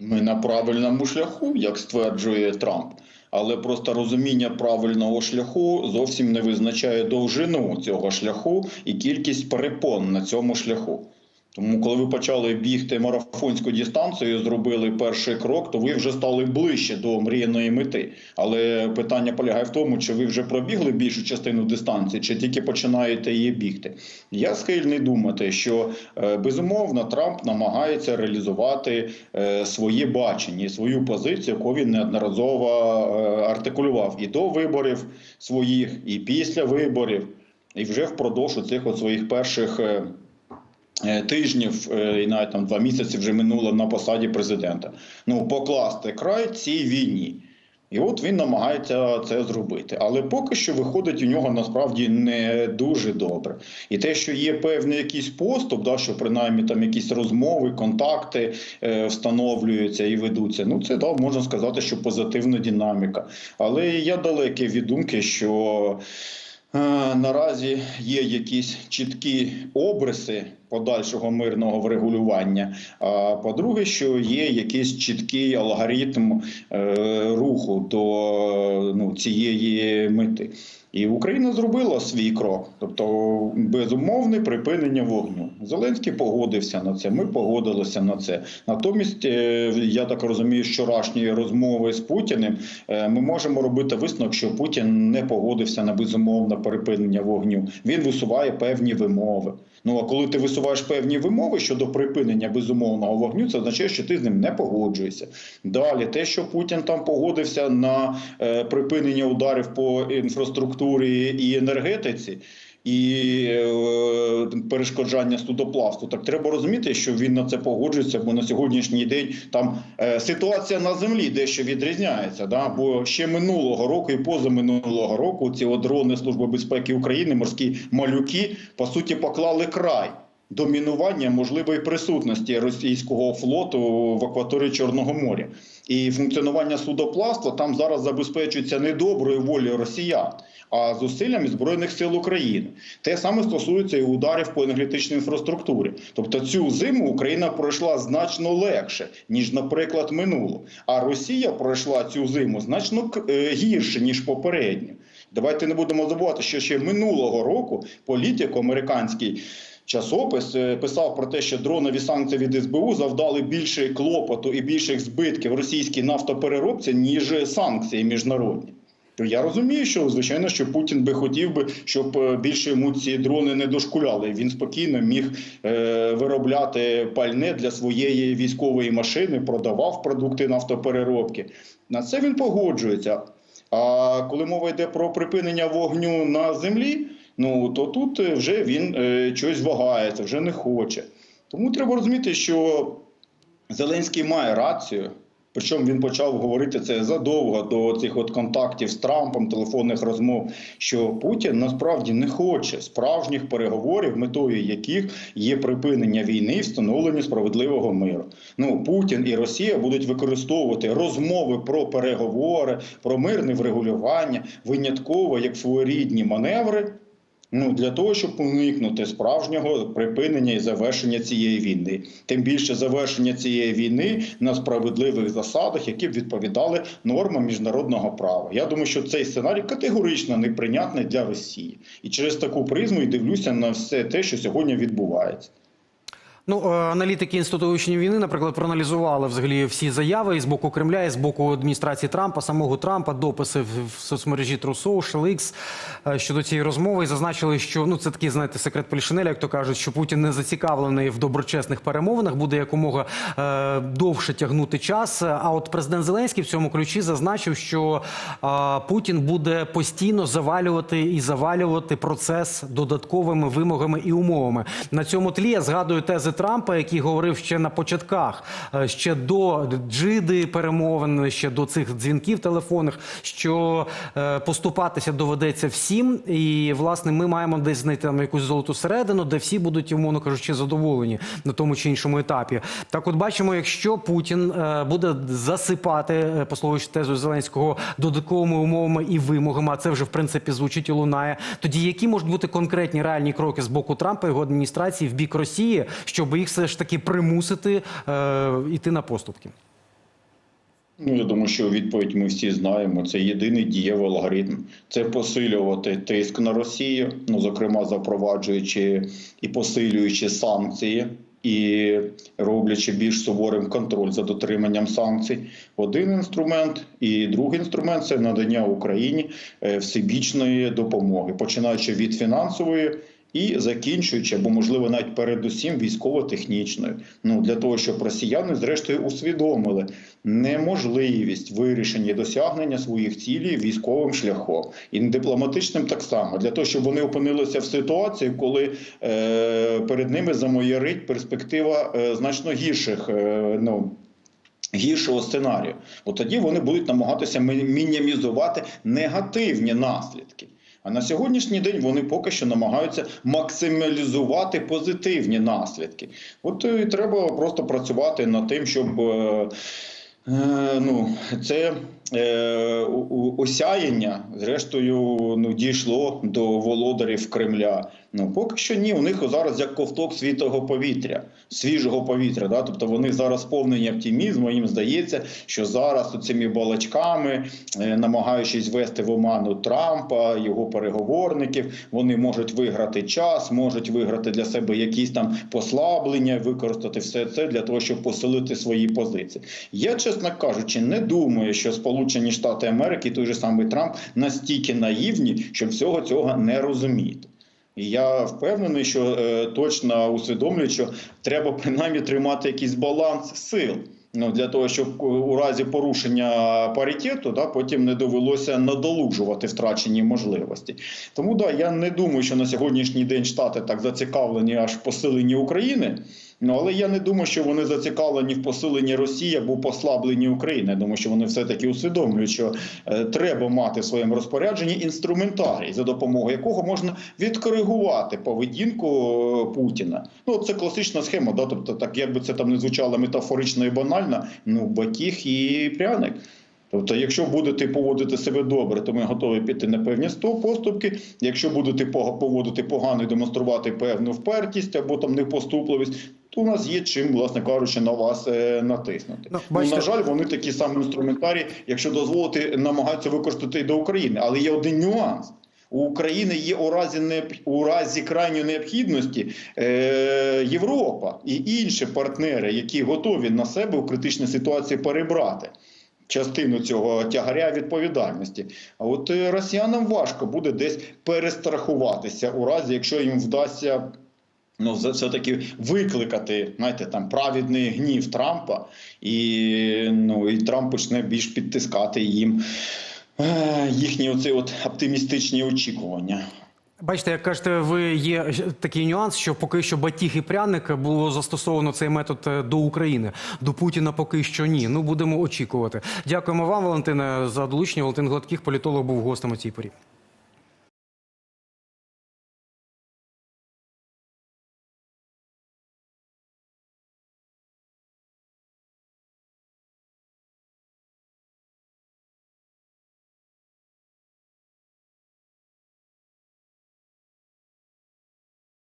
Ми на правильному шляху, як стверджує Трамп. Але просто розуміння правильного шляху зовсім не визначає довжину цього шляху і кількість перепон на цьому шляху. Тому, коли ви почали бігти марафонську дистанцію, зробили перший крок, то ви вже стали ближче до мріяної мети. Але питання полягає в тому, чи ви вже пробігли більшу частину дистанції, чи тільки починаєте її бігти. Я схильний думати, що е, безумовно Трамп намагається реалізувати е, своє бачення, свою позицію, яку він неодноразово е, артикулював і до виборів своїх, і після виборів, і вже впродовж цих от своїх перших. Е, Тижнів е, і навіть там два місяці вже минуло на посаді президента. Ну покласти край цій війні. І от він намагається це зробити. Але поки що виходить у нього насправді не дуже добре. І те, що є певний якийсь поступ, да, що принаймні там якісь розмови, контакти е, встановлюються і ведуться. Ну це да, можна сказати, що позитивна динаміка. Але я далекий від думки, що. Е, Наразі є якісь чіткі обриси подальшого мирного врегулювання. А по-друге, що є якийсь чіткий алгоритм е, руху до ну, цієї мети. І Україна зробила свій крок, тобто безумовне припинення вогню. Зеленський погодився на це. Ми погодилися на це. Натомість, е, я так розумію, з вчорашньої розмови з Путіним е, ми можемо робити висновок, що Путін не погодився на безумовне припинення вогню. Він висуває певні вимови. Ну а коли ти висуваєш певні вимови щодо припинення безумовного вогню, це означає, що ти з ним не погоджуєшся. Далі, те, що Путін там погодився на е, припинення ударів по інфраструктурі і енергетиці. І е, перешкоджання судоплавству, так треба розуміти, що він на це погоджується, бо на сьогоднішній день там е, ситуація на землі дещо відрізняється. Да? Бо ще минулого року і позаминулого року ці от дрони Служби безпеки України, морські малюки, по суті, поклали край домінування можливої присутності російського флоту в акваторії Чорного моря. І функціонування судоплавства там зараз забезпечується не доброю волею росіян, а зусиллями збройних сил України. Те саме стосується і ударів по енергетичній інфраструктурі. Тобто цю зиму Україна пройшла значно легше ніж, наприклад, минуло. А Росія пройшла цю зиму значно е, гірше ніж попередню. Давайте не будемо забувати, що ще минулого року політик американський. Часопис е, писав про те, що дронові санкції від СБУ завдали більше клопоту і більших збитків російській нафтопереробці, ніж санкції міжнародні. Я розумію, що звичайно, що Путін би хотів би, щоб е, більше йому ці дрони не дошкуляли. Він спокійно міг е, виробляти пальне для своєї військової машини, продавав продукти нафтопереробки. На це він погоджується. А коли мова йде про припинення вогню на землі, ну то тут е, вже він е, щось вагається, вже не хоче. Тому треба розуміти, що Зеленський має рацію. Причому він почав говорити це задовго до цих от контактів з Трампом, телефонних розмов, що Путін насправді не хоче справжніх переговорів, метою яких є припинення війни і встановлення справедливого миру. Ну Путін і Росія будуть використовувати розмови про переговори, про мирне врегулювання винятково як своєрідні маневри. Ну для того, щоб уникнути справжнього припинення і завершення цієї війни, тим більше завершення цієї війни на справедливих засадах, які б відповідали нормам міжнародного права. Я думаю, що цей сценарій категорично неприйнятний для Росії, і через таку призму і дивлюся на все те, що сьогодні відбувається. Ну, е, аналітики інституту вивчення війни, наприклад, проаналізували взагалі всі заяви і з боку Кремля, і з боку адміністрації Трампа, самого Трампа, дописи в, соцмережі True Social, е, щодо цієї розмови, і зазначили, що ну це такий, знаєте, секрет Полішинеля, як то кажуть, що Путін не зацікавлений в доброчесних перемовинах, буде якомога е, довше тягнути час. А от президент Зеленський в цьому ключі зазначив, що е, Путін буде постійно завалювати і завалювати процес додатковими вимогами і умовами. На цьому тлі я згадую тези Трампа, який говорив ще на початках, е, ще до джиди перемовин, ще до цих дзвінків телефонних, що е, поступатися доведеться всім, і власне ми маємо десь знайти там якусь золоту середину, де всі будуть, умовно кажучи, задоволені на тому чи іншому етапі. Так, от бачимо, якщо Путін е, буде засипати, послухаючи тезу Зеленського, додатковими умовами і вимогами, а це вже в принципі звучить і лунає. Тоді які можуть бути конкретні реальні кроки з боку Трампа і його адміністрації в бік Росії, щоб їх все ж таки примусити е, йти на поступки? Ну, я думаю, що відповідь ми всі знаємо. Це єдиний дієвий алгоритм. Це посилювати тиск на Росію, ну зокрема запроваджуючи і посилюючи санкції. І роблячи більш суворим контроль за дотриманням санкцій, один інструмент, і другий інструмент це надання Україні е, всебічної допомоги, починаючи від фінансової і закінчуючи, або можливо навіть передусім військово-технічною. Ну для того, щоб росіяни зрештою усвідомили неможливість вирішення досягнення своїх цілей військовим шляхом і дипломатичним так само для того, щоб вони опинилися в ситуації, коли е, перед ними замоярить перспектива е, значно гірших. Е, ну, Гіршого сценарію, от тоді вони будуть намагатися мінімізувати негативні наслідки. А на сьогоднішній день вони поки що намагаються максималізувати позитивні наслідки. От е, і треба просто працювати над тим, щоб е, е, ну, це е, осяяння, зрештою, ну, дійшло до володарів Кремля. Ну, поки що ні, у них зараз як ковток світого повітря, свіжого повітря. Да? Тобто вони зараз сповнені оптимізму. Їм здається, що зараз цими балачками, е, намагаючись вести в оману Трампа, його переговорників, вони можуть виграти час, можуть виграти для себе якісь там послаблення, використати все це для того, щоб посилити свої позиції. Я, чесно кажучи, не думаю, що Сполучені Штати Америки, той же самий Трамп, настільки наївні, щоб всього цього не розуміти. І я впевнений, що е, точно усвідомлюють, що треба принаймні тримати якийсь баланс сил. Ну, для того, щоб е, у разі порушення паритету да, потім не довелося надолужувати втрачені можливості. Тому да, я не думаю, що на сьогоднішній день Штати так зацікавлені аж в посиленні України. Ну, але я не думаю, що вони зацікавлені в посиленні Росії або послабленні України. Я думаю, що вони все-таки усвідомлюють, що е, треба мати в своєму розпорядженні інструментарій, за допомогою якого можна відкоригувати поведінку е, Путіна. Ну, це класична схема, да? тобто, так як би це там не звучало метафорично і банально, ну батіг і пряник. Тобто, якщо будете поводити себе добре, то ми готові піти на певні сто- поступки. Якщо будете поводити погано і демонструвати певну впертість або там непоступливість, то у нас є чим, власне кажучи, на вас е, натиснути. Ну, Ну, на жаль, вони такі самі інструментарі, якщо дозволити, намагаються використати і до України. Але є один нюанс. У України є у разі необ- у разі крайньої необхідності е, Європа і інші партнери, які готові на себе у критичній ситуації перебрати частину цього тягаря відповідальності. А от е, росіянам важко буде десь перестрахуватися у разі, якщо їм вдасться. Ну, все-таки викликати, знаєте, там праведний гнів Трампа, і, ну, і Трамп почне більш підтискати їм е, їхні оці от оптимістичні очікування. Бачите, як кажете, ви є такий нюанс, що поки що батіг і пряник було застосовано цей метод е, до України. До Путіна поки що ні. Ну будемо очікувати. Дякуємо вам, Валентине, за долучення. Валентин Гладких, політолог, був гостем у цій порі.